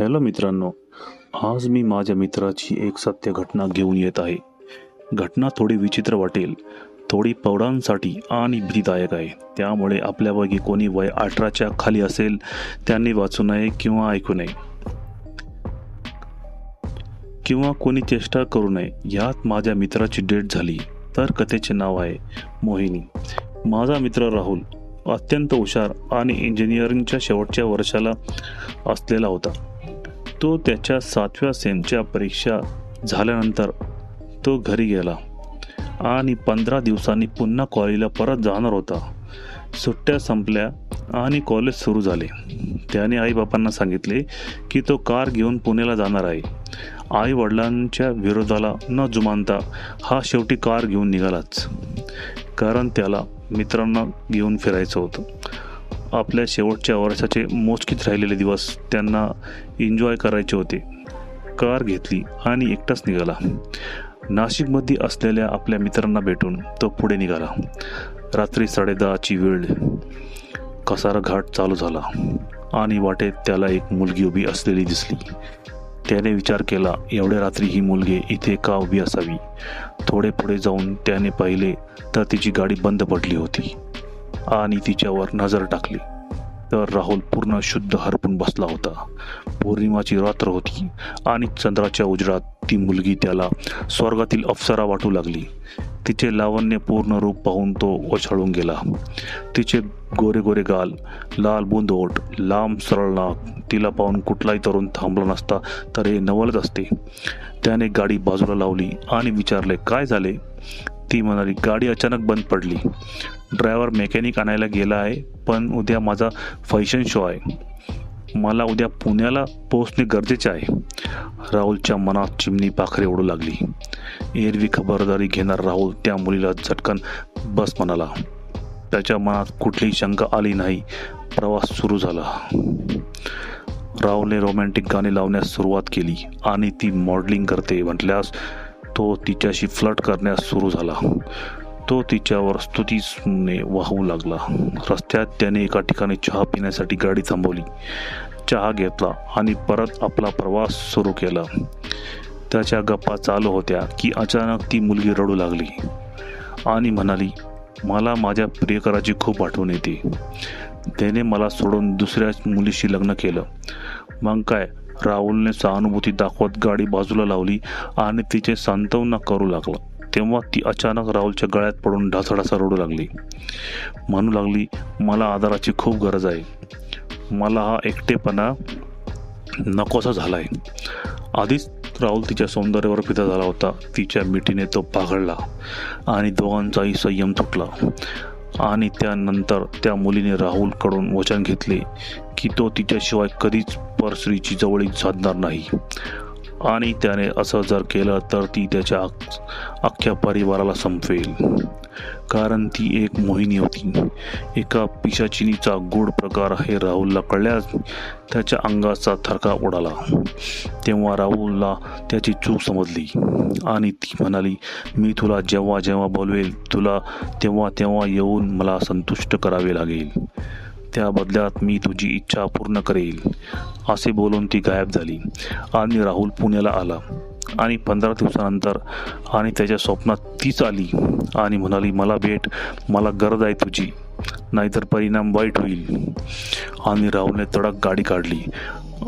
Hello मित्रांनो आज मी माझ्या मित्राची एक सत्य घटना घेऊन येत आहे. घटना थोडी विचित्र वाटेल थोडी पौडांसाठी आणि भीतीदायक आहे. त्यामुळे आपल्यापैकी कोणी वय अठराच्या खाली असेल त्यांनी वाचू नये किंवा ऐकू नये. किंवा कोणी चेष्टा करू नये यात माझ्या मित्राची डेट झाली तर कथेचे नाव आहे मोहिनी. माझा मित्र राहुल अत्यंत हुशार आणि इंजिनिअरिंगच्या शेवटच्या वर्षाला असलेला होता. तो त्याच्या सातव्या सेमच्या परीक्षा झाल्यानंतर तो घरी गेला आणि पंधरा दिवसांनी पुन्हा कॉलेजला परत जाणार होता. सुट्ट्या संपल्या आणि कॉलेज सुरू झाले. त्याने आईबापांना सांगितले की तो कार घेऊन पुण्याला जाणार आहे. आई वडिलांच्या विरोधाला न जुमानता हा शेवटी कार घेऊन निघालाच. कारण त्याला मित्रांना घेऊन फिरायचं होतं. आपल्या शेवटच्या वर्षाचे मोजकीत राहिलेले दिवस त्यांना एन्जॉय करायचे होते. कार घेतली आणि एकटाच निघाला. नाशिकमध्ये असलेल्या आपल्या मित्रांना भेटून तो पुढे निघाला. रात्री साडेदहाची वेळ. कसारा घाट चालू झाला आणि वाटेत त्याला एक मुलगी उभी असलेली दिसली. त्याने विचार केला एवढ्या रात्री ही मुलगी इथे का उभी असावी? थोडे पुढे जाऊन त्याने पाहिले तर तिची गाडी बंद पडली होती. आणि तिच्यावर नजर टाकली. तर राहुल पूर्ण शुद्ध हरपून बसला होता. पौर्णिमाची रात्र होती आणि चंद्राच्या उजडात ती मुलगी त्याला स्वर्गातील अप्सरा वाटू लागली. तिचे लावण्य पूर्ण रूप पाहून तो ओछळून गेला. तिचे गोरे गोरे गाल लाल बुंदोट लांब सरळ नाक तिला पाहून कुठलाही तरुण थांबला नसता तर हे नवलच असते. त्याने गाडी बाजूला लावली आणि विचारले काय झाले? ती म्हणाली गाडी अचानक बंद पडली. ड्रायव्हर मेकॅनिक आणायला गेला आहे पण उद्या माझा फॅशन शो आहे. मला उद्या पुण्याला पोहोचणे गरजेचे आहे. राहुलच्या मनात चिमणी पाखरे ओढू लागली. एरवी खबरदारी घेणार राहुल त्या मुलीला झटकन बस म्हणाला. त्याच्या मनात कुठलीही शंका आली नाही. प्रवास सुरू झाला. राहुलने रोमॅन्टिक गाणी लावण्यास सुरुवात केली आणि ती मॉडेलिंग करते म्हटल्यास तो तिच्याशी फ्लट करण्यास सुरू झाला. तो तिच्यावर स्तुतीने वाहू लागला. रस्त्यात त्याने एका ठिकाणी चहा पिण्यासाठी गाडी थांबवली. चहा घेतला आणि परत आपला प्रवास सुरू केला. त्याच्या गप्पा चालू होत्या की अचानक ती मुलगी रडू लागली आणि म्हणाली मला माझ्या प्रियकराची खूप आठवण येते. त्याने मला सोडून दुसऱ्या मुलीशी लग्न केलं. मग काय राहुलने सहानुभूती दाखवत गाडी बाजूला लावली आणि तिचे सांत्वना करू लागला. तेव्हा ती अचानक राहुलच्या गळ्यात पडून ढासढासा रडू लागली. म्हणू लागली मला आधाराची खूप गरज आहे. मला हा एकटेपणा नकोसा झाला आहे आधीच राहुल तिच्या सौंदर्यावर फिदा झाला होता. तिच्या मिठीने तो पाघळला आणि दोघांचाही संयम तुटला. आणि त्यानंतर त्या मुलीने राहुलकडून वचन घेतले की तो तिच्याशिवाय कधीच परश्रीची जवळीक साधणार नाही. आणि त्याने असं जर केलं तर ती त्याच्या अख्ख्या परिवाराला संपवेल कारण ती एक मोहिनी होती. एका पिशाचिनीचा गूढ प्रकार हे राहुलला कळल्यास त्याच्या अंगाचा थरका उडाला. तेव्हा राहुलला त्याची चूक समजली आणि ती म्हणाली मी तुला जेव्हा जेव्हा बोलवेल तुला तेव्हा तेव्हा येऊन मला संतुष्ट करावे लागेल. त्या बदल्यात मी तुझी इच्छा पूर्ण करेल असे बोलून ती गायब झाली आणि राहुल पुण्याला आला. आणि पंधरा दिवसानंतर आणि त्याच्या स्वप्नात तीच आली आणि म्हणाली मला भेट मला गरज आहे तुझी नाहीतर परिणाम वाईट होईल. आणि राहुलने तडक गाडी काढली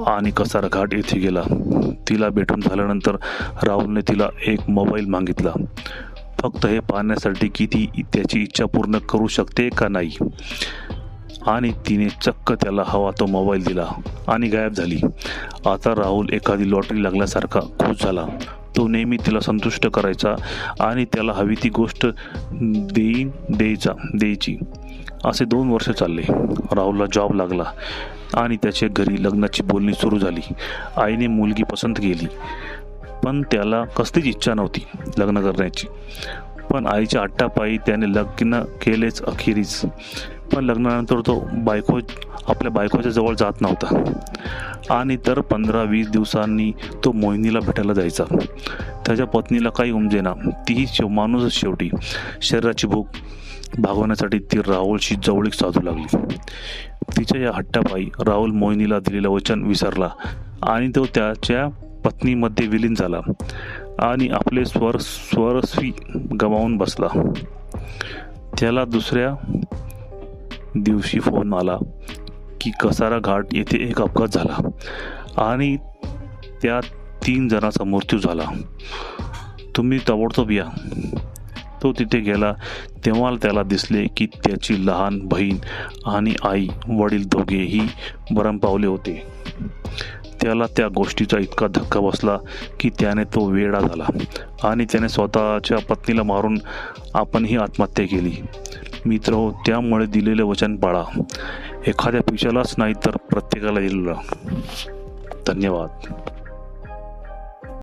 आणि कसारा घाट येथे गेला. तिला भेटून झाल्यानंतर राहुलने तिला एक मोबाईल मागितला. फक्त हे पाहण्यासाठी की ती त्याची इच्छा पूर्ण करू शकते का नाही? आणि तिने चक्क त्याला हवा तो मोबाईल दिला आणि गायब झाली. आता राहुल एखादी लॉटरी लागल्यासारखा खुश झाला. तो नेहमी तिला संतुष्ट करायचा आणि त्याला हवी ती गोष्ट देईन द्यायचा द्यायची. असे दोन वर्ष चालले. राहुलला जॉब लागला आणि त्याच्या घरी लग्नाची बोलणी सुरू झाली. आईने मुलगी पसंत केली. पण त्याला कसलीच इच्छा नव्हती लग्न करण्याची. पण आईच्या अट्टापायी त्याने लग्न केलेच अखेरीस. पण लग्नानंतर तो बायको आपल्या बायकोच्या जवळ जात नव्हता. आणि तर पंधरा वीस दिवसांनी तो मोहिनीला भेटायला जायचा. त्याच्या पत्नीला काही उमजेना. तीही शेव माणूसच शेवटी. शरीराची भूक भागवण्यासाठी ती राहुलशी जवळीक साधू लागली. तिच्या या हट्टापायी राहुल मोहिनीला दिलेलं वचन विसरला आणि तो त्याच्या पत्नीमध्ये विलीन झाला आणि आपले स्वर स्वरस्वी गमावून बसला. त्याला दुसऱ्या दिवशी फोन आला की कसारा घाट येथे एक अपघात झाला आणि त्या तीन जणांचा मृत्यू झाला. तुम्ही ताबडतोब या. तो तिथे गेला. तेव्हा त्याला दिसले की त्याची लहान बहीण आणि आई वडील दोघेही मरण पावले होते. त्याला त्या गोष्टीचा इतका धक्का बसला की त्याने तो वेडा झाला आणि त्याने स्वतःच्या पत्नीला मारून आपणही आत्महत्या केली. मित्र हो त्यामुळे दिलेले वचन पाळा. एखाद्या पिशालाच नाही तर प्रत्येकाला दिलेलं. धन्यवाद.